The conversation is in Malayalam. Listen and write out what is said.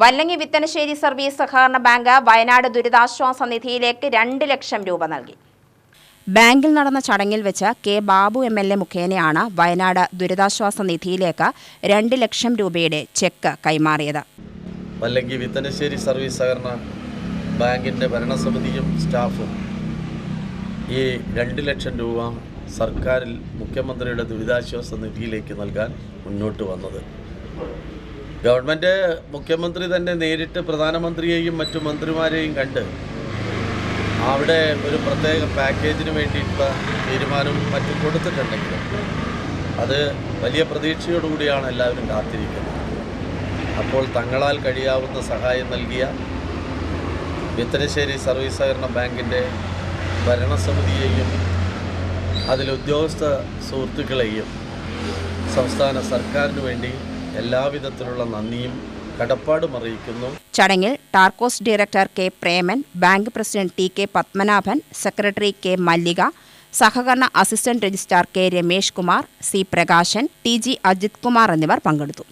വല്ലങ്ങി വിത്തനശ്ശേരി സർവീസ് സഹകരണ ബാങ്ക് വയനാട് ദുരിതാശ്വാസ നിധിയിലേക്ക് രണ്ട് ലക്ഷം രൂപ നൽകി. ബാങ്കിൽ നടന്ന ചടങ്ങിൽ വെച്ച് K Babu M L A മുഖേനയാണ് വയനാട് ദുരിതാശ്വാസ നിധിയിലേക്ക് രണ്ട് ലക്ഷം രൂപയുടെ ചെക്ക് കൈമാറിയത്. വല്ലങ്കി വിത്തനശ്ശേരി സർവീസ് സഹകരണ ബാങ്കിന്റെ ഭരണസമിതിയും സ്റ്റാഫും ഈ രണ്ട് ലക്ഷം രൂപ സർക്കാരിൽ മുഖ്യമന്ത്രിയുടെ ദുരിതാശ്വാസ നിധിയിലേക്ക് നൽകാൻ മുന്നോട്ട് വന്നത്. ഗവൺമെന്റ് മുഖ്യമന്ത്രി തന്നെ നേരിട്ട് പ്രധാനമന്ത്രിയെയും മറ്റു മന്ത്രിമാരെയും കണ്ട് അവിടെ ഒരു പ്രത്യേക പാക്കേജിന് വേണ്ടിയിട്ടുള്ള തീരുമാനവും മറ്റും കൊടുത്തിട്ടുണ്ടെങ്കിൽ അത് വലിയ പ്രതീക്ഷയോടുകൂടിയാണ് എല്ലാവരും കാത്തിരിക്കുന്നത്. അപ്പോൾ തങ്ങളാൽ കഴിയാവുന്ന സഹായം നൽകിയ വിത്തനശ്ശേരി സർവീസ് സഹകരണ ബാങ്കിന്റെ ഭരണസമിതിയെയും അതിലുദ്യോഗസ്ഥ സുഹൃത്തുക്കളെയും സംസ്ഥാന സർക്കാരിന് വേണ്ടി എല്ലാവിധത്തിലുള്ള നന്ദിയും കടപ്പാടും അറിയിക്കുന്നു. ചടങ്ങിൽ Tarcos director K Preman bank president T K Padmanabhan secretary K Mallika സഹകരണ assistant registrar K Ramesh Kumar C Prakashan T G Ajith Kumar എന്നിവർ പങ്കെടുത്തു.